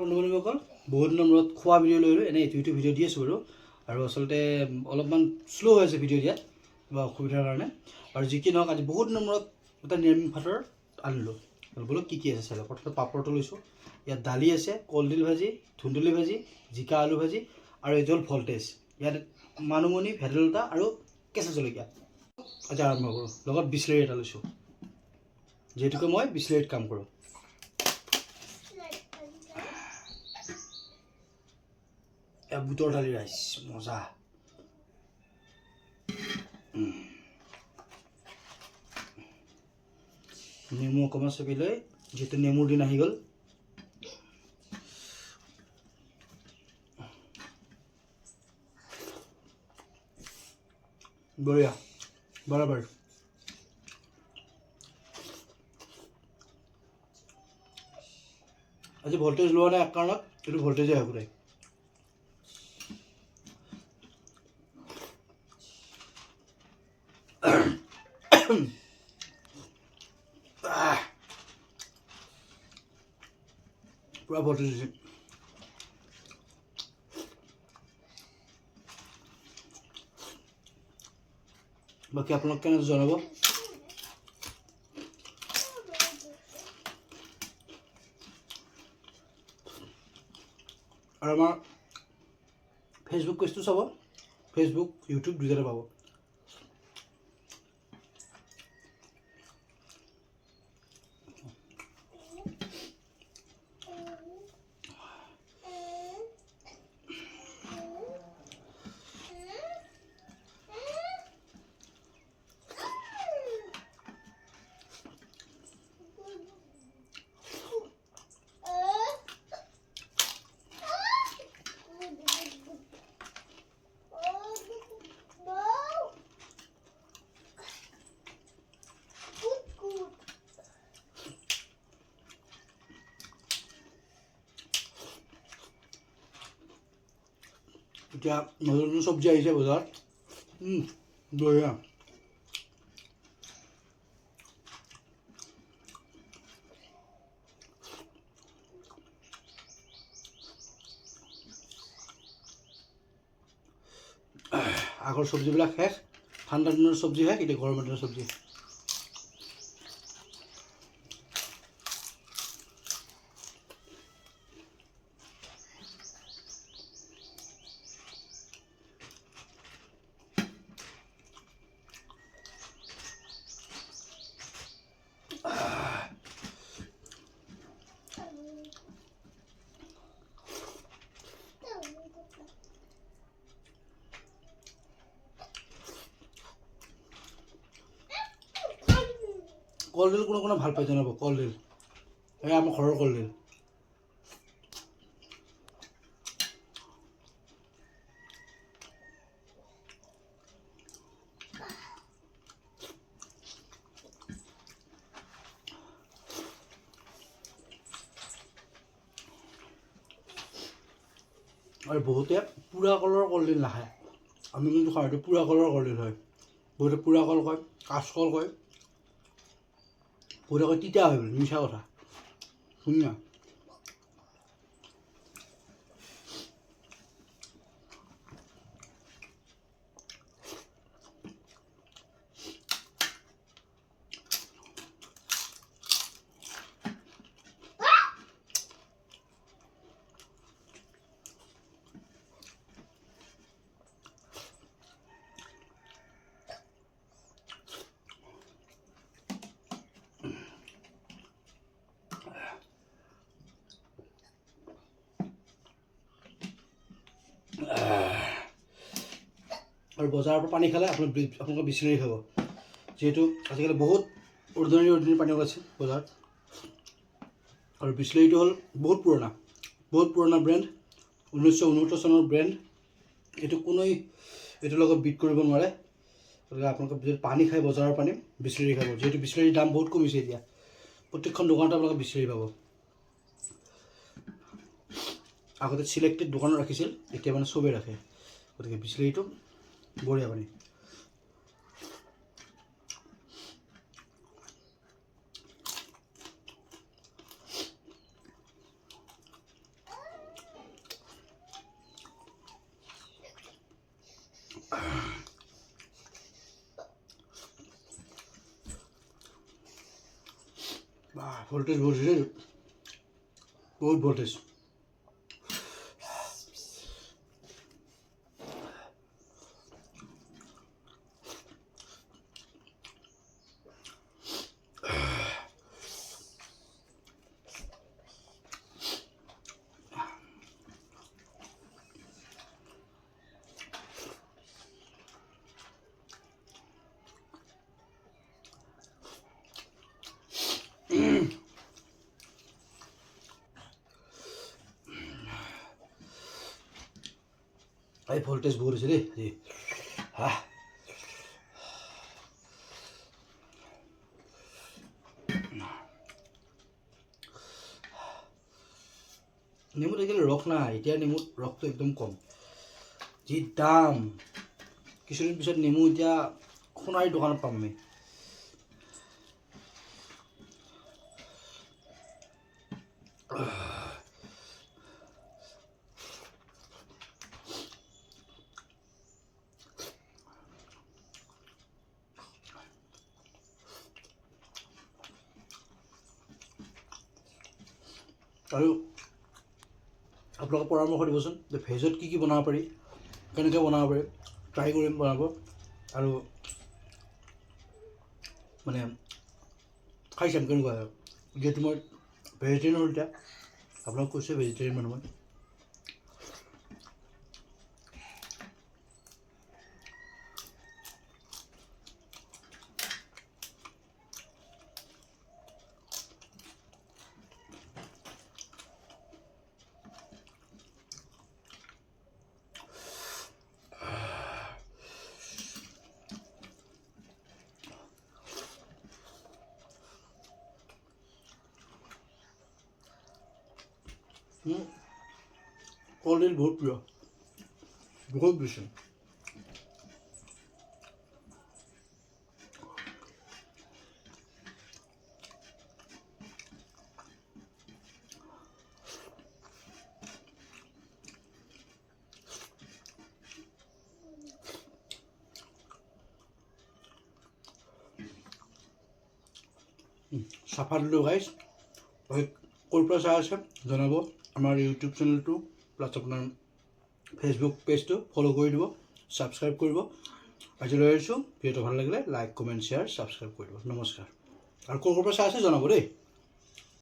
বান্ধৱীসকল বহুত দিনৰ মূৰত খোৱা ভিডিঅ' লৈ এনেই ইটো ইটো ভিডিঅ' দি আছোঁ বাৰু। আৰু আচলতে অলপমান শ্ল' হৈ আছে ভিডিঅ' দিয়াত কিবা অসুবিধাৰ কাৰণে। আৰু যি কি নহওক, আজি বহুত দিনৰ মূৰত এটা নিৰামিষ ভাতৰ আনিলোঁ বোলো কি কি আছে চাই লওঁ। প্ৰথমতে পাপৰটো লৈছোঁ। ইয়াত দালি আছে, কলডিল ভাজি, ধুন্দুলি ভাজি, জিকা আলু ভাজি, আৰু এইটো ভল্টেজ ইয়াত মানিমুনি, ভেদাইলতা আৰু কেঁচা জলকীয়া। আজি আৰম্ভ কৰোঁ। লগত বিচলেৰি এটা লৈছোঁ। যিহেতুকে মই বিচলেৰিত কাম কৰোঁ। এয়া বুটৰ দালি ৰাইচ মজা। নেমু অকণমান চেপি লৈ, যিহেতু নেমুৰ দিন আহি গ'ল। বঢ়িয়া, বৰাবৰ। আজি ভল্টেজ লোৱা নাই এক কাৰণত এইটো ভল্টেজে হয় গোটেই আহ। পুৰা ভল্টেজ দিছে বাকী আপোনালোক কেনে জনাব আৰু আমাৰ ফেচবুক পেজটো চাব ফেচবুক ইউটিউব দুইটাতে পাব এতিয়া নতুন নতুন আহিছে বজাৰত। উম, বঢ়িয়া। আগৰ চব্জিবিলাক শেষ। ঠাণ্ডা দিনৰ চব্জি শেষ এতিয়া গৰমৰ দিনৰ চব্জি কলডিল কোনো কোনো ভালো পাই জনাব কলডিল এই আমাৰ ঘৰৰ কলডিল আৰু বহুতে পোৰা কলৰ কলডিল নাখায়। আমি কিন্তু খাওঁ, এইটো পোৰা কলৰ কলডিল হয়। বহুতে পোৰা কল কয় কাঁচকল কয়। বহুতে কয় তিতা হয় বুলি মিছা কথা ধুনীয়া আৰু বজাৰৰ পৰা পানী খালে আপোনাক বি- আপোনালোকে বিচলেৰি খাব। যিহেতু আজিকালি বহুত অৰ্ডিনাৰী অৰ্ডিনাৰী পানী ওলাইছে বজাৰত। আৰু বিচলেৰিটো হ'ল বহুত পুৰণা বহুত পুৰণা ব্ৰেণ্ড ঊনৈছশ ঊনসত্তৰ চনৰ ব্ৰেণ্ড এইটো কোনোই এইটোৰ লগত বিট কৰিব নোৱাৰে। গতিকে আপোনালোকে যদি পানী খায় বজাৰৰ পানী বিচলেৰি খাব। যিহেতু বিচলেৰিৰ দাম বহুত কমিছে এতিয়া। প্ৰত্যেকখন দোকানতে আপোনালোকে বিচলেৰি পাব। আগতে চিলেক্টেড দোকানত ৰাখিছিল, এতিয়া মানে চবেই ৰাখে। গতিকে বিচলেৰিটো বড়িয়া বানি ভোল্টেজ ভোল্টেজ বহুত ভোল্টেজ এই ভোল্টেজ হৈছে দেই আজি হাহ নেমুত আজিকালি ৰস নাই এতিয়া নেমুত ৰসটো একদম কম। যি দাম, কিছুদিন পিছত নেমু এতিয়া সোণাৰী দোকানত পাম আমি আৰু আপোনালোকে পৰামৰ্শ দিবচোন যে ভেজত কি কি বনাব পাৰি, কেনেকৈ বনাব পাৰি ট্ৰাই কৰিম বনাব। আৰু মানে খাই চাম কেনেকুৱা হয় যিহেতু মই ভেজিটেৰিয়ান হ'ল এতিয়া আপোনাক কৈছে ভেজিটেৰিয়ান মানুহ মই মোৰ কলডিল বহুত প্ৰিয় বহুত বেছি চাফা দিলোঁ গাইছ ক'ৰ পৰা চাই আছে জনাব আমাৰ ইউটিউব চেনেলটো প্লাছ আপোনাৰ ফেচবুক পেজটো ফ'ল' কৰি দিব ছাবস্ক্ৰাইব কৰিব আজিলৈ আহিছোঁ ভিডিঅ'টো ভালো লাগিলে লাইক কমেণ্ট শ্বেয়াৰ ছাবস্ক্ৰাইব কৰি দিব। নমস্কাৰ আৰু ক'ৰ ক'ৰ পৰা চাই আছে জনাব দেই